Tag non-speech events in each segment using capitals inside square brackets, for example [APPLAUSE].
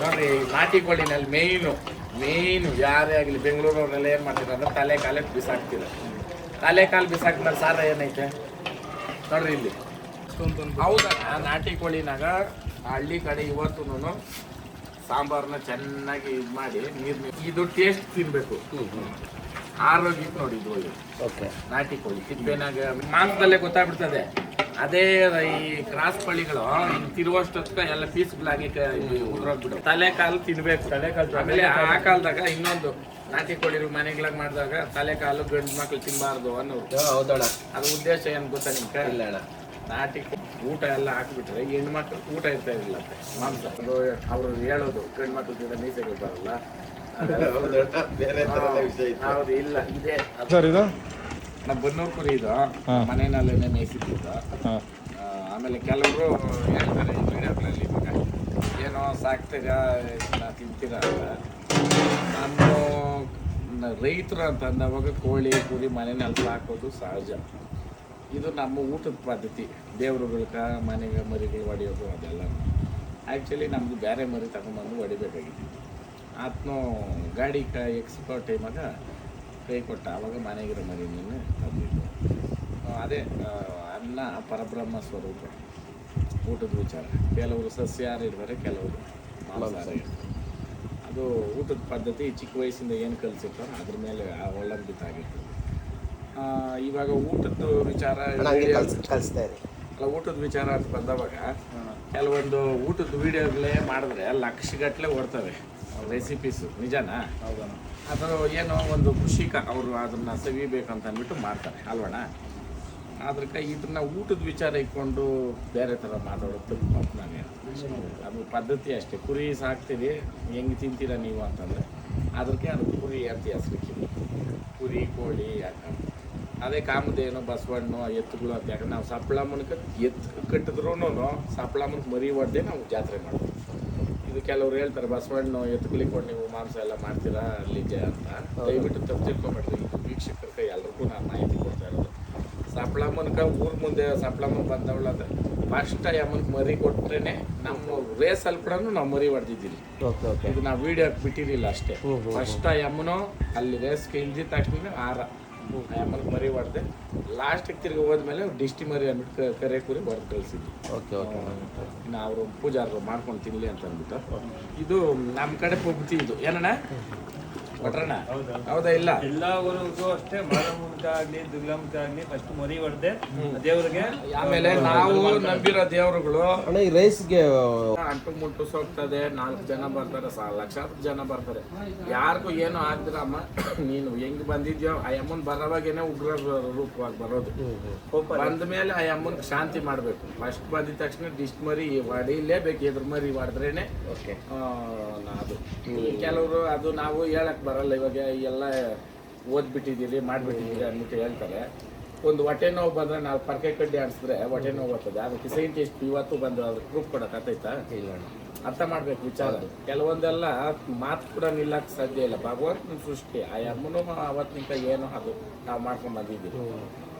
ನೋಡ್ರಿ ನಾಟಿ ಕೋಳಿನಲ್ಲಿ ಮೇಯ್ನು ಮೇಯ್ನು ಯಾರೇ ಆಗಲಿ ಬೆಂಗಳೂರವ್ರನ್ನೆಲ್ಲ ಏನು ಮಾಡ್ತೀರ ಅಂದ್ರೆ ತಲೆ ಕಾಲೇ ಬಿಸಾಕ್ತೀರ ತಲೆ ಕಾಲು ಬಿಸಾಕ್ಮೇಲೆ ಸಾರ ಏನೈತೆ? ನೋಡ್ರಿ ಇಲ್ಲಿ. ಹೌದಾ? ನಾಟಿ ಕೋಳಿನಾಗ ಹಳ್ಳಿ ಕಡೆ ಇವತ್ತು ಸಾಂಬಾರನ್ನ ಚೆನ್ನಾಗಿ ಇದು ಮಾಡಿ ನೀರು ಇದು ಟೇಸ್ಟ್ ತಿನ್ಬೇಕು. ಆರೋಗ್ಯಕ್ಕೆ ನೋಡಿ ಇದು ಓಕೆ. ನಾಟಿ ಕೋಳಿ ತಿಪ್ಪೇನಾಗ ಮಾಂಸದಲ್ಲೇ ಗೊತ್ತಾಗ್ಬಿಡ್ತದೆ. ಅದೇ ಈ ಕ್ರಾಸ್ ಕೋಳಿಗಳು ಹಿಂಗ್ ತಿರುವಷ್ಟೊತ್ತ ಎಲ್ಲ ಬ್ಲಾಗಿ ಉದ್ರೋಗ್ಬಿಡು ತಲೆ ಕಾಲು ತಿನ್ಬೇಕು ತಲೆ ಕಾಲು ಆಮೇಲೆ ಆ ಕಾಲದಾಗ ಇನ್ನೊಂದು ನಾಟಿ ಕೋಳಿರು ಮನೆಗಳಾಗ ಮಾಡಿದಾಗ ತಲೆ ಕಾಲು ಗಂಡು ಮಕ್ಳು ತಿನ್ಬಾರ್ದು ಅನ್ನೋದು. ಹೌದಳ ಅದ್ರ ಉದ್ದೇಶ ಏನ್ ಗೊತ್ತಾ ನಿಮ್ಗೆ? ಇಲ್ಲ. ನಾಟಿ ಊಟ ಎಲ್ಲ ಹಾಕ್ಬಿಟ್ರೆ ಹೆಣ್ಣು ಮಕ್ಕಳು ಊಟ ಇರ್ತಾ ಇರಲಿಲ್ಲ ಮಾಂಸ. ಅವರು ಹೇಳೋದು ಗಂಡು ಮಕ್ಳು ಗಿಡ ಮೀಸೆಗಳು ಬರಲ್ಲ [LAUGHS] ಬೇರೆ ಹೌದು ಇಲ್ಲ ಇದೆ. ನಮ್ಮ ಬನ್ನೂರು ಕುರಿ ಇದು. ಮನೆಯಲ್ಲೇ ಮೇಯಿಸಿದ್ದು ಆ, ಆಮೇಲೆ ಕೆಲವರು ಹೇಳ್ತಾರೆ ಈ ವಿಡಿಯೋಗಳಲ್ಲಿ ಇವಾಗ ಏನೋ ಸಾಕ್ತೀರಾ ಇದನ್ನ ತಿಂತೀರಾ ನಾನು ನಮ್ಮ ರೈತರು ಅಂತ ಅಂದವಾಗ ಕೋಳಿ ಕುರಿ ಮನೆಯಲ್ಲಿ ಸಾಕೋದು ಸಹಜ. ಇದು ನಮ್ಮ ಊಟದ ಪದ್ಧತಿ. ದೇವ್ರುಗಳ್ಕ ಮನೆಗೆ ಮರಿಗಳು ಹೊಡೆಯೋದು ಅದೆಲ್ಲ. ಆ್ಯಕ್ಚುಲಿ ನಮ್ಮದು ಬೇರೆ ಮರಿ ತಗೊಂಬಂದು ಹೊಡಿಬೇಕಾಗಿತ್ತು ಆತನು ಗಾಡಿ ಕ ಎಕ್ಸ್ಪರ್ಟ್ ಟೈಮಾಗ ಕೈ ಕೊಟ್ಟ ಆವಾಗ ಮನೆಗಿರೋ ಮರಿನೇ ತಂದಿದ್ದು. ಅದೇ ಅನ್ನ ಪರಬ್ರಹ್ಮ ಸ್ವರೂಪ. ಊಟದ ವಿಚಾರ. ಕೆಲವರು ಸಸ್ಯಾಹಾರ ಇರ್ತಾರೆ ಕೆಲವರು ಮಾಂಸಾಹಾರ ಇರ್ತಾರೆ. ಅದು ಊಟದ ಪದ್ಧತಿ ಚಿಕ್ಕ ವಯಸ್ಸಿಂದ ಏನು ಕಲಿಸಿರ್ತಾರೋ ಅದ್ರ ಮೇಲೆ ಅವಲಂಬಿತ ಆಗಿರ್ತದೆ. ಇವಾಗ ಊಟದ ವಿಚಾರ ಇರಿ. ಅಲ್ಲ ಊಟದ ವಿಚಾರ ಅಂತ ಬಂದವಾಗ ಕೆಲವೊಂದು ಊಟದ ವಿಡಿಯೋಗಳೇ ಮಾಡಿದ್ರೆ ಲಕ್ಷಗಟ್ಟಲೆ ಓಡ್ತವೆ ರೆಸಿಪೀಸು ನಿಜನಾ? ಅದು ಏನೋ ಒಂದು ಖುಷಿಕ ಅವರು ಅದನ್ನ ಅಂತ ಅಂದ್ಬಿಟ್ಟು ಮಾಡ್ತಾರೆ ಅಲ್ವಣ ಅದಕ್ಕೆ ಇದನ್ನ ಊಟದ ವಿಚಾರ ಇಟ್ಕೊಂಡು ಬೇರೆ ಥರ ಮಾತಾಡೋದು ತಪ್ಪು ಅಂತ ನಾನು ಅದು ಪದ್ಧತಿ ಅಷ್ಟೇ. ಕುರಿ ಸಾಕ್ತೀರಿ ಹೆಂಗೆ ತಿಂತೀರಾ ನೀವು ಅಂತಂದರೆ ಅದಕ್ಕೆ ಅದು ಕುರಿ ಅಂತ ಹೆಸರಿಕ್ಕಿದೆ ಕುರಿ ಕೋಳಿ ಯಾಕಂದ್ರೆ ಅದೇ ಕಾಮಧೇನು ಬಸವಣ್ಣು ಎತ್ತುಗಳು ಅಂತ ಯಾಕಂದ್ರೆ ನಾವು ಸಪ್ಳಮ್ಮನಕ್ಕೆ ಎತ್ತು ಕಟ್ಟಿದ್ರು ಸಪ್ಳಮ್ಮನಕ್ಕೆ ಮರಿ ಹೊಡೆದೇ ನಾವು ಜಾತ್ರೆ ಮಾಡ್ತೀವಿ. ಇದು ಕೆಲವ್ರು ಹೇಳ್ತಾರೆ ಬಸವಣ್ಣು ಎತ್ತುಗಳಿಗೆ ಕೊಟ್ಟು ನೀವು ಮಾಂಸ ಎಲ್ಲ ಮಾಡ್ತೀರಾ ಅಲ್ಲಿಗೆ ಅಂತ. ದಯವಿಟ್ಟು ತಪ್ಪು ತಿಳ್ಕೊಂಬೇಡ್ರಿ. ವೀಕ್ಷಕರ ವೀಕ್ಷಕರಿಗೆ ಎಲ್ರಿಗೂ ನಾನು ಮಾಹಿತಿ ಕೊಡ್ತಾ ಇರೋದು. ಸಪ್ಳಮ್ಮನ್ಕ ಊರ್ ಮುಂದೆ ಸಪ್ಳಮ್ಮನ ಬಂದವಳು ಅಂದ್ರೆ ಫಸ್ಟ್ ಅಮ್ಮನ್ಗೆ ಮರಿ ಕೊಟ್ರೇನೆ ನಮ್ಮ ರೇಸಲ್ಲಿ ಕೂಡ ನಾವು ಮರಿ ಹೊಡೆದಿದ್ದೀವಿ ಇದು ನಾವು ವಿಡಿಯೋ ಬಿಟ್ಟಿರಲಿಲ್ಲ ಅಷ್ಟೇ. ಫಸ್ಟ್ ಆ ಅಲ್ಲಿ ರೇಸ್ಗೆ ಇಳಿದ ತಕ್ಷಣ ಆರ ಆ ಯಮ್ಮನ ಮರಿ ಹೊಡೆದೆ ಲಾಸ್ಟಿಗೆ ತಿರ್ಗಿ ಹೋದ್ಮೇಲೆ ಡಿಸ್ಟಿ ಮರಿ ಅಂದ್ಬಿಟ್ಟು ಕರೆ ಕುರಿ ಹೊಡೆದು ಕಳಿಸಿದ್ವಿ. Okay okay. ಇನ್ನು ಅವರು ಪೂಜಾರರು ಮಾಡ್ಕೊಂಡು ತಿನ್ನಲಿ ಅಂತ ಅಂದ್ಬಿಟ್ಟು. ಇದು ನಮ್ಮ ಕಡೆ ಪದ್ಧತಿ ಇದು. ಏನಣ್ಣ? ಭಟ್ರಣ್ಣ? ಹೌದಾ ಇಲ್ಲ? ಎಲ್ಲ ಊರಿಗೂ ಅಷ್ಟೇ ಮಾರಮ್ಮಂತ ಆಗ್ಲಿ ದುರ್ಗಮ್ಮಂತ ಆಗ್ಲಿ ಫಸ್ಟ್ ಮರಿ ಹೊಡೆದೆ ದೇವ್ರಿಗೆ ಆಮೇಲೆ ನಾವು ನಂಬಿರೋ ದೇವರುಗಳು. ಅಣ್ಣ ಈ ರೈಸ್ಗೆ ಅಂಟು ಮುಟ್ಟು ಸೋಗ್ತದೆ ನಾಲ್ಕು ಜನ ಬರ್ತಾರೆ ಸಾ ಲಕ್ಷಾಂತರ ಜನ ಬರ್ತಾರೆ. ಯಾರಿಗೂ ಏನು ಆಗ್ದಿರಮ್ಮ ನೀನು ಹೆಂಗ್ ಬಂದಿದ್ಯೋ ಆ ಅಮ್ಮನ್ ಬರೋವಾಗೇನೆ ಉಗ್ರ ರೂಪವಾಗಿ ಬರೋದು. ಬಂದ ಮೇಲೆ ಆ ಅಮ್ಮನ್ ಶಾಂತಿ ಮಾಡ್ಬೇಕು. ಫಸ್ಟ್ ಬಂದಿದ ತಕ್ಷಣ ಡಿಸ್ಟ್ ಮರಿ ಹೊಡಿಲೇಬೇಕು ಎದ್ರ ಮರಿ ಹೊಡೆದ್ರೇನೆ ಓಕೆ ಅದು. ಕೆಲವರು ಅದು ನಾವು ಹೇಳಕ್ ಬರಲ್ಲ ಇವಾಗ ಎಲ್ಲ ಓದ್ಬಿಟ್ಟಿದ್ದೀರಿ ಮಾಡ್ಬಿಟ್ಟಿದ್ದೀರಿ ಅಂದ್ಬಿಟ್ಟು ಹೇಳ್ತಾರೆ. ಒಂದು ಹೊಟ್ಟೆ ನೋವು ಬಂದ್ರೆ ನಾವು ಪರ್ಕೆ ಕಡ್ಡಿ ಆಡಿಸಿದ್ರೆ ಹೊಟ್ಟೆ ನೋವು ಬರ್ತದೆ ಅದಕ್ಕೆ ಸೈಂಟಿಸ್ಟ್ ಇವತ್ತು ಬಂದು ಅದ್ರ ಪ್ರೂಫ್ ಕೊಡೋಕ್ಕಾಗ್ತೈತಾ ಇಲ್ಲ ಅರ್ಥ ಮಾಡ್ಬೇಕು ವಿಚಾರ. ಕೆಲವೊಂದೆಲ್ಲ ಮಾತು ಕೂಡ ನಿಲ್ಲಕ್ಕೆ ಸಾಧ್ಯ ಇಲ್ಲ. ಭಗವಂತನ ಸೃಷ್ಟಿ ಆ ಯಮ್ಮನು ಅವತ್ತಿನಿಂದ ಏನೋ ಅದು ನಾವು ಮಾಡ್ಕೊಂಡ್ ಬಂದಿದ್ದೀವಿ.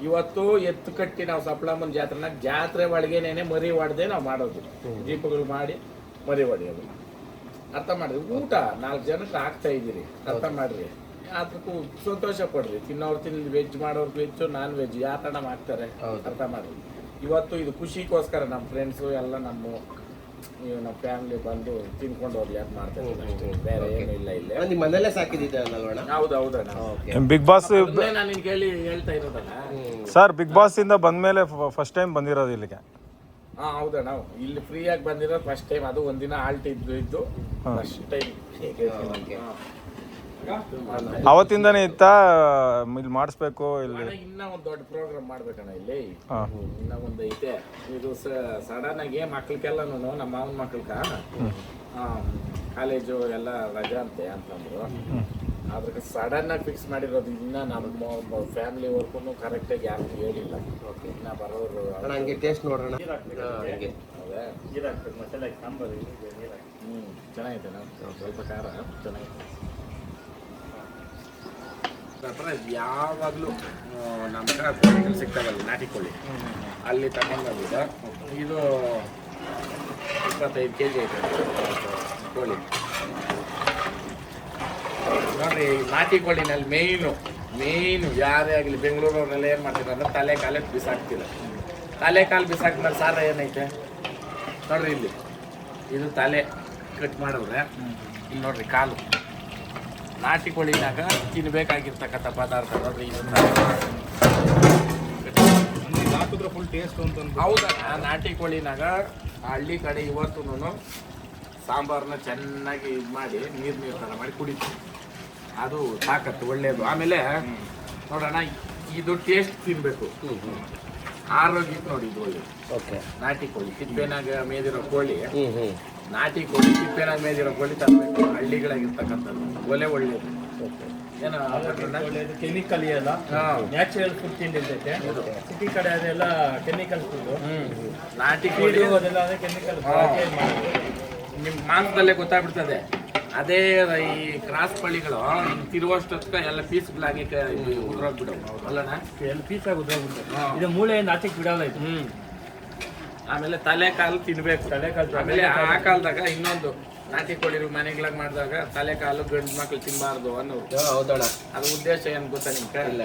ಇವತ್ತು ಎತ್ತು ಕಟ್ಟಿ ನಾವು ಸಪ್ಲಮ್ಮನ ಜಾತ್ರೆನ ಜಾತ್ರೆ ಒಳಗೇನೇನೆ ಮರಿ ಹೊಡೆದೇ ನಾವು ಮಾಡೋದು. ದೀಪಗಳು ಮಾಡಿ ಮರಿ ಹೊಡೆಯೋದು ಅರ್ಥ ಮಾಡ್ರಿ ಊಟ ನಾಲ್ಕು ಜನಕ್ಕೆ ಹಾಕ್ತಾ ಇದ್ದೀರಿ. ಅರ್ಥ ಮಾಡ್ರಿ. ಅದಕ್ಕೂ ಸಂತೋಷ ಪಡ್ರಿ. ತಿನ್ನೋರು ತಿನ್ಲಿ ವೆಜ್ ಮಾಡೋರು ವೆಜ್ ನಾನ್ ವೆಜ್ ಯಾವ ಥರ ಮಾಡ್ತಾರೆ? ಅರ್ಥ ಮಾಡ್ರಿ. ಇವತ್ತು ಇದು ಖುಷಿಗೋಸ್ಕರ ನಮ್ಮ ಫ್ರೆಂಡ್ಸು ಎಲ್ಲ ನಮ್ಮ ನೀವು ನಮ್ಮ ಫ್ಯಾಮಿಲಿ ಬಂದು ತಿನ್ಕೊಂಡು ಹೋಗ್ಲಿ ಯಾಕೆ ಮಾಡ್ತಾರೆ ಅಷ್ಟೇ. ಬೇರೆ ಏನು ಇಲ್ಲ ಇಲ್ಲ. ನಿಮ್ಮ ಮನೆಯಲ್ಲೇ ಹೌದು ಹೌದಣ್ಣ ಓಕೆ. ಬಿಗ್ ಬಾಸ್ ನಾನು ನಿನ್ಗೆ ಹೇಳಿ ಹೇಳ್ತಾ ಇರೋದಲ್ಲ. ಸರ್ ಬಿಗ್ ಬಾಸ್ ಇಂದ ಬಂದ್ಮೇಲೆ ಫಸ್ಟ್ ಟೈಮ್ ಬಂದಿರೋದು ಇಲ್ಲಿಗೆ. ಹಾ ಹೌದಣ್ಣ ಇಲ್ಲಿ ಫ್ರೀಯಾಗಿ ಬಂದಿರೋ ಫಸ್ಟ್ ಟೈಮ್ ಅದು ಒಂದಿನ ಆಲ್ಟ್ ಇದ್ದು ಇದ್ದು ಫಸ್ಟ್ ಟೈಮ್ ಅವತ್ತಿಂದನೇ ಇತ್ತ? ಇಲ್ಲಿ ಮಾಡಿಸ್ಬೇಕು ಇಲ್ಲಿ ಇನ್ನ ಒಂದು ದೊಡ್ಡ ಪ್ರೋಗ್ರಾಮ್ ಮಾಡ್ಬೇಕಣ್ಣ ಇಲ್ಲಿ. ಇನ್ನ ಒಂದು ಐತೆ. ಇದು ಸಡನ್ ಆಗಿ ಮಕ್ಳಿಗೆಲ್ಲನು ನಮ್ಮ ಮಾವನ ಮಕ್ಳಿಗ ಕಾಲೇಜು ಎಲ್ಲ ರಜಾ ಅಂತೆ ಅಂತಂದ್ರು. ಅದಕ್ಕೆ ಸಡನ್ ಆಗಿ ಫಿಕ್ಸ್ ಮಾಡಿರೋದು ಇನ್ನ ನಮ್ಮ ಫ್ಯಾಮಿಲಿ ವರ್ಗೂ ಕರೆಕ್ಟಾಗಿ ಯಾರು ಹೇಳಿಲ್ಲ. ಓಕೆ ಇನ್ನ ಬರೋರು ಅಣ್ಣ ಹಂಗೆ ಟೇಸ್ಟ್ ನೋಡೋಣ. ಹಾ, ಹಂಗೆ. ನೀರು ಹಾಕ್ಬೇಕು. ಮಸಾಲೆ ಸಾಂಬಾರು ನೀರು ಹಾಕಿ ಹ್ಞೂ ಚೆನ್ನಾಗೈತೆ ನಾವು ಸ್ವಲ್ಪ ಖಾರ ಚೆನ್ನಾಗಿದೆ. ಹತ್ರ ಯಾವಾಗಲೂ ನಮ್ಮ ಕಡೆ ಕೋಳಿಗಳು ಸಿಗ್ತಾವಲ್ಲ ನಾಟಿ ಕೋಳಿ ಅಲ್ಲಿ ತಗೊಂಡ್ಬಂದಿದ್ದ ಇದು ಇಪ್ಪತ್ತೈದು ಕೆ ಜಿ ಐತೆ ಕೋಳಿ. ನೋಡ್ರಿ ಈ ನಾಟಿ ಕೋಳಿನಲ್ಲಿ ಮೇಯ್ನು ಮೇಯ್ನು ಯಾರೇ ಆಗಲಿ ಬೆಂಗಳೂರವ್ರನ್ನೆಲ್ಲ ಏನು ಮಾಡ್ತೀರ ಅಂದ್ರೆ ತಲೆ ಕಾಲೇ ಬಿಸಾಕ್ತಿಲ್ಲ ತಲೆ ಕಾಲು ಬಿಸಾಕಿದ್ಮೇಲೆ ಸಾರ ಏನೈತೆ? ನೋಡ್ರಿ ಇಲ್ಲಿ ಇದು ತಲೆ ಕಟ್ ಮಾಡಿದ್ರೆ ಇಲ್ಲಿ ನೋಡ್ರಿ ಕಾಲು. ನಾಟಿ ಕೋಳಿನಾಗ ತಿನ್ಬೇಕಾಗಿರ್ತಕ್ಕಂಥ ಪದಾರ್ಥ ನೋಡ್ರಿ ಹಾಕಿದ್ರೆ ಫುಲ್ ಟೇಸ್ಟ್ ಅಂತ ಹೌದಾ? ನಾಟಿ ಕೋಳಿನಾಗ ಹಳ್ಳಿ ಕಡೆ ಇವತ್ತು ಸಾಂಬಾರನ್ನ ಚೆನ್ನಾಗಿ ಇದು ಮಾಡಿ ನೀರು ನೀರು ಥರ ಮಾಡಿ ಕುಡಿತೀವಿ. ಅದು ತಾಕತ್ತು ಒಳ್ಳೆಯದು ಆಮೇಲೆ ನೋಡೋಣ ಇದು ಟೇಸ್ಟ್ ತಿನ್ನಬೇಕು ಆರೋಗ್ಯಕ್ಕೆ ನೋಡಿ ಇದು ಒಳ್ಳೆಯದು ಓಕೆ. ನಾಟಿ ಕೋಳಿ ತಿಪ್ಪೆನಾಗ ಮೇದಿರೋ ಕೋಳಿ. ನಾಟಿ ಕೋಳಿ ತಿಪ್ಪೆನಾಗ ಮೇದಿರೋ ಕೋಳಿ ತರಬೇಕು. ಹಳ್ಳಿಗಳಾಗಿರ್ತಕ್ಕಂಥದ್ದು. ಒಲೆ ಒಳ್ಳೆಯದು ಏನೋ ಒಳ್ಳೇದು ಕೆಮಿಕಲ್ ಎಲ್ಲ. ಹಾಂ. Natural food ತಿಂದಿರ್ತೈತೆ. ಸಿಟಿ ಕಡೆ ಅದೆಲ್ಲ ಕೆಮಿಕಲ್ ಫುಡ್ ಹ್ಞೂ ನಾಟಿ ಕೋಳಿ. ಅದೆಲ್ಲ ಅದೇ ಕೆಮಿಕಲ್ ಹಾ. ನಿಮ್ಮ ಮಾಂಸದಲ್ಲೇ ಗೊತ್ತಾಗ್ಬಿಡ್ತದೆ. ಅದೇ ಈ ಕ್ರಾಸ್ ಪಳಿಗಳು ಹಿಂಗ್ ತಿರುವಷ್ಟೊತ್ತ ಎಲ್ಲ ಪೀಸ್ಗಳಾಗಿ ಉದ್ರೋಗ್ಬಿಡವು. ಅಲ್ಲಣ್ಣ ಎಲ್ಲ ಪೀಸ್ ಆಗಿ. ಇದು ಮೂಳೆಯಿಂದ ಆಚೆಗೆ ಬಿಡಲ್ಲ ಇದು. ಹ್ಮ್. ಆಮೇಲೆ ತಲೆ ಕಾಲು ತಿನ್ಬೇಕು. ತಲೆ ಕಾಲು ಆಮೇಲೆ ಆ ಕಾಲದಾಗ ಇನ್ನೊಂದು ನಾಟಿ ಕೊಡಿರು ಮನೆಗಳಾಗ ಮಾಡಿದಾಗ ತಲೆ ಕಾಲು ಗಂಡು ಮಕ್ಳು ತಿನ್ನಬಾರ್ದು ಅನ್ನೋದು. ಹೌದಣ್ಣ ಅದ್ರ ಉದ್ದೇಶ ಏನು ಗೊತ್ತಾ ನಿಮ್ಗೆ? ಇಲ್ಲ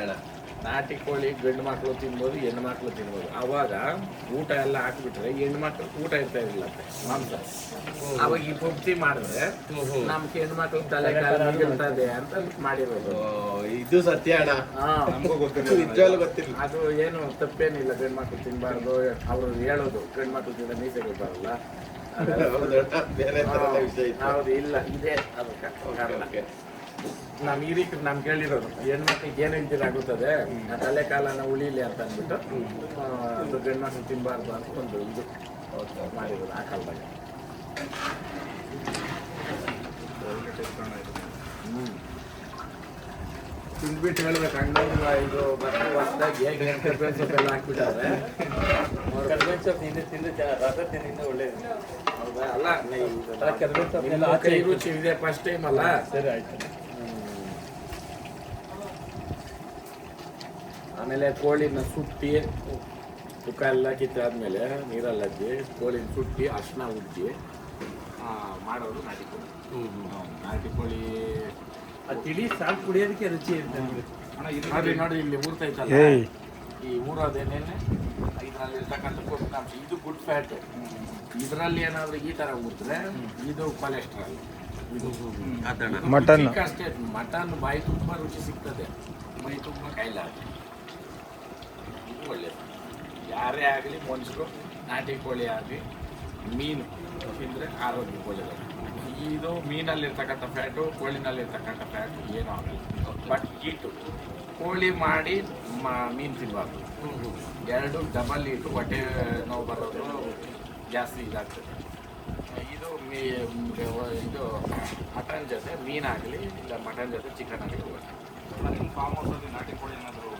ನಾಟಿ ಕೋಳಿ ಗಂಡು ಮಕ್ಕಳು ತಿನ್ಬೋದು ಹೆಣ್ಣು ಮಕ್ಕಳು ತಿನ್ಬೋದು. ಆವಾಗ ಊಟ ಎಲ್ಲ ಹಾಕ್ಬಿಟ್ರೆ ಹೆಣ್ಣು ಮಕ್ಕಳು ಊಟ ಇರ್ತಾ ಇರಲಿಲ್ಲ ಮಾಂಸ. ಅವಾಗ ಈ ಪುಪ್ತಿ ಮಾಡಿದ್ರೆ ನಮ್ಗೆ ಹೆಣ್ಣು ಮಕ್ಕಳು ತಲೆ ಇರ್ತದೆ ಅಂತ ಮಾಡಿರೋದು. ಇದು ಸತ್ಯ ಗೊತ್ತಿಲ್ಲ. ಅದು ಏನು ತಪ್ಪೇನಿಲ್ಲ. ಗಂಡು ಮಕ್ಕಳು ತಿನ್ಬಾರ್ದು. ಅವರು ಹೇಳೋದು ಗಂಡು ಮಕ್ಕಳು ತಿನ್ನ ಮೀಸೆ ಗೊತ್ತಾರಲ್ಲ ಹೌದಣ್ಣ ಬೇರೆ ಥರದ ವಿಷಯ ಇತ್ತು. ಹೌದು ಇಲ್ಲ. ಇದೆ. ಅದಕ್ಕೆ ಕಾರಣ. ಓಕೆ. ನಮ್ ನಮ್ಗೆ ನಮ್ ಕೇಳಿರೋದು ಹೆಣ್ಮಕ್ಳಿಗೆ ಏನು ಆಗುತ್ತದೆ ಆ ತಲೆ ಕಾಲನ ಉಳಿಲಿ ಅಂತ ಅಂದ್ಬಿಟ್ಟು ಅದು ಗಂಡು ಮಕ್ಳು ತಿನ್ಬಾರ್ದು ಅಂತ ಒಂದು ಇದು ಮಾಡಿರೋದು ಆ ಕಾಲದಾಗ. ತಿಂದ್ಬಿಟ್ಟು ಹೇಳ್ಬೇಕು ಹಂಗಂದ್ರೆ ಇದು ಮತ್ತೆ ಹೇಗೆ ಕರ್ಬೇವಿನ ಸೊಪ್ಪೆಲ್ಲ ಹಾಕ್ಬಿಟ್ಟಾರೆ ಕರ್ಬೇವಿನ ಸೊಪ್ಪು ತಿಂದು ತಿಂದು ರಸ ತಿಂದಿಂದ ಒಳ್ಳೇದು ಹೌದಾ ಅಲ್ಲ ಕರ್ಬೇವಿನ ನಿಮ್ಮ ಕೈ ಇಟ್ಟು. ರುಚಿ ಇದೆ ಫಸ್ಟ್ ಟೈಮ್ ಅಲ್ಲ ಸರಿ ಆಯ್ತು ಆಮೇಲೆ ಕೋಳಿನ ಸುಟ್ಟಿ ತುಕ ಎಲ್ಲ ಕಿತ್ತಾದ್ಮೇಲೆ ನೀರಲ್ಲಿ ಅಜ್ಜಿ ಕೋಳಿನ ಸುಟ್ಟಿ ಅರ್ಶಿನ ಉಜ್ಜಿ ಆ, ಮಾಡೋದು ನಾಟಿ ಕೋಳಿ. ನಾಟಿ ಕೋಳಿ. ಆ ತಿಳಿ ಸಾಕು ಕುಡಿಯೋದಕ್ಕೆ ರುಚಿ ಇರ್ತದೆ ನೋಡಿ ನೋಡಿ ಇಲ್ಲಿ ಊರ್ತೈತಲ್ಲ ಈ ಊರೋದೇನೇನೆ ಇದರಲ್ಲಿ ಇರ್ತಕ್ಕಂಥ ಪೋಷಕಾಂಶ ಇದು ಗುಡ್ ಫ್ಯಾಟ್. ಇದರಲ್ಲಿ ಏನಾದರೂ ಈ ಥರ ಊರಿದ್ರೆ ಇದು ಕೊಲೆಸ್ಟ್ರಾಲ್ ಇದು ಮಟನ್ ಅಷ್ಟೇ ಮಟನ್ ಬಾಯಿ ತುಂಬ ರುಚಿ ಸಿಗ್ತದೆ. ಮೈ ತುಂಬ ಕೈಲಾಗ ಇದು ಒಳ್ಳೆಯದು ಯಾರೇ ಆಗಲಿ ಮನುಷ್ಯರು ನಾಟಿ ಕೋಳಿ ಆಗಲಿ ಮೀನು ತಿಂದರೆ ಆರೋಗ್ಯ ಒಳ್ಳೆಯದು ಇದು ಮೀನಲ್ಲಿರ್ತಕ್ಕಂಥ ಫ್ಯಾಟು ಕೋಳಿನಲ್ಲಿರ್ತಕ್ಕಂಥ ಫ್ಯಾಟು ಏನೂ ಆಗಲ್ಲ. ಬಟ್ ಈಟು ಕೋಳಿ ಮಾಡಿ ಮೀನು ತಿನ್ನಬಾರ್ದು ಎರಡು ಡಬಲ್ ಈಟು ಹೊಟ್ಟೆ ನೋವು ಬರೋದು ಜಾಸ್ತಿ ಇದಾಗ್ತದೆ. ಇದು ಮೀ ಇದು ಮಟನ್ ಜೊತೆ ಮೀನಾಗಲಿ ಇಲ್ಲ ಮಟನ್ ಜೊತೆ ಚಿಕನ್ ಆಗಲಿ ಫಾರ್ಮ್ ಹೌಸಲ್ಲಿ ನಾಟಿ ಕೋಳಿ ಏನಾದರೂ